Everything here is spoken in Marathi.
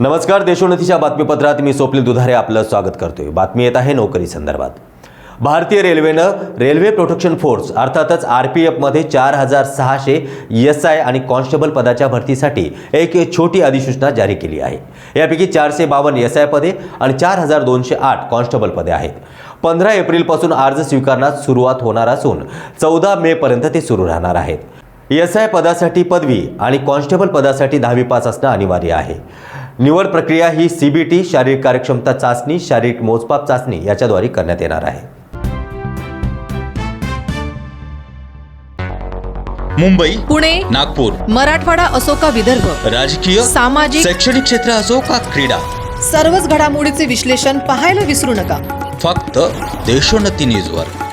नमस्कार देशोन्नतीच्या बातमीपत्रात मी स्वप्नील दुधारे आपलं स्वागत करतोय. बातमी येत आहे नोकरी संदर्भात. भारतीय रेल्वेनं रेल्वे प्रोटेक्शन फोर्स अर्थातच आर पी एफमध्ये चार हजार सहाशे एस आय आणि कॉन्स्टेबल पदाच्या भरतीसाठी एक छोटी अधिसूचना जारी केली आहे. यापैकी चारशे बावन्न एस आय पदे आणि चार हजार दोनशे आठ कॉन्स्टेबल पदे आहेत. पंधरा एप्रिलपासून अर्ज स्वीकारण्यास सुरुवात होणार असून चौदा मेपर्यंत ते सुरू राहणार आहेत. एस आय पदासाठी पदवी आणि कॉन्स्टेबल पदासाठी दहावी पास असणं अनिवार्य आहे. निवड प्रक्रिया ही सी बी टी शारीरिक कार्यक्षमता चाचणी शारीरिक मोजमाप चाचणी याच्याद्वारे करण्यात येणार आहे. मुंबई पुणे नागपूर मराठवाडा असो का विदर्भ? राजकीय सामाजिक शैक्षणिक क्षेत्र असो का क्रीडा? सर्वच घडामोडीचे विश्लेषण पाहायला विसरू नका. फक्त देशोन्नती न्यूजवर.